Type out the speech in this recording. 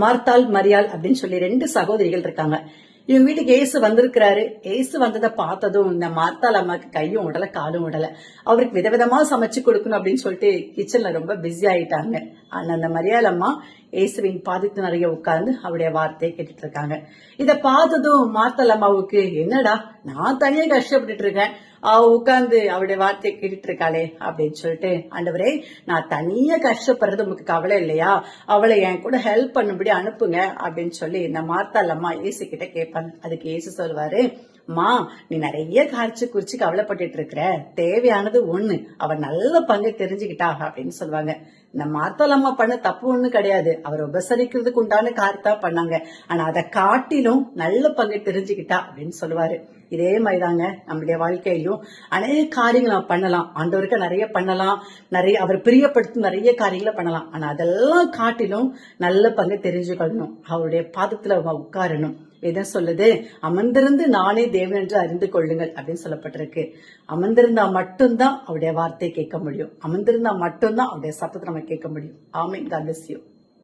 மார்த்தாள் மரியாள் அப்படின்னு சொல்லி ரெண்டு சகோதரிகள் இருக்காங்க. இவங்க வீட்டுக்கு ஏசு வந்திருக்கிறாரு. ஏசு வந்ததை பார்த்ததும் இந்த மார்த்தாள் அம்மாக்கு கையும் உடல காலும் உடல. அவருக்கு விதவிதமா சமைச்சு கொடுக்கணும் அப்படின்னு சொல்லிட்டு கிச்சன்ல ரொம்ப பிஸி ஆயிட்டாங்க. ஆனால் அந்த மரியாதை அம்மா இயேசுவின் பாதத்து நிறைய உட்கார்ந்து அவருடைய வார்த்தையை கேட்டுட்டு இருக்காங்க. இதை பார்த்ததும் மார்த்தாள் அம்மாவுக்கு என்னடா நான் தனியாக கஷ்டப்பட்டுட்டு இருக்கேன். அவ உட்கார்ந்து அவருடைய வார்த்தையை கேட்டுட்டு இருக்காளே அப்படின்னு சொல்லிட்டு ஆண்டவரே நான் தனியா கஷ்டப்படுறது உங்களுக்கு கவலை இல்லையா? அவளை என் கூட ஹெல்ப் பண்ணும்படி அனுப்புங்க அப்படின்னு சொல்லி இந்த மார்த்தாள் அம்மா ஏசு கிட்ட கேட்பாங்க. அதுக்கு ஏசு சொல்வாரு மா நீ நிறைய காய்ச்சி குறிச்சு கவலைப்பட்டுட்டு இருக்கிற. தேவையானது ஒண்ணு. அவ நல்ல பங்கு தெரிஞ்சுக்கிட்டா அப்படின்னு சொல்லுவாங்க. இந்த மார்த்தாள் அம்மா பண்ண தப்பு ஒண்ணு கிடையாது. அவர் உபசரிக்கிறதுக்கு உண்டான காரியத்தா பண்ணாங்க. ஆனா அதை காட்டிலும் நல்ல பங்கு தெரிஞ்சுக்கிட்டா அப்படின்னு சொல்லுவாரு. இதே மாதிரிதாங்க நம்மளுடைய வாழ்க்கையிலும் அநேக காரியங்கள் நம்ம பண்ணலாம். ஆண்டவருக்கு நிறைய பண்ணலாம். நிறைய அவர் பிரியப்படுத்தும் நிறைய காரியங்களை பண்ணலாம். ஆனா அதெல்லாம் காட்டிலும் நல்ல பங்கு தெரிஞ்சுக்கொள்ளணும் அவருடைய பாதத்துல உட்காரணும். எதை சொல்லுது? அமர்ந்திருந்து நானே தேவன் என்று அறிந்து கொள்ளுங்கள் அப்படின்னு சொல்லப்பட்டிருக்கு. அமர்ந்திருந்தா மட்டும்தான் அவருடைய வார்த்தை கேட்க முடியும். அமர்ந்திருந்தா மட்டும்தான் அவருடைய சத்தத்தை நம்ம கேட்க முடியும். ஆமே காட் bless you.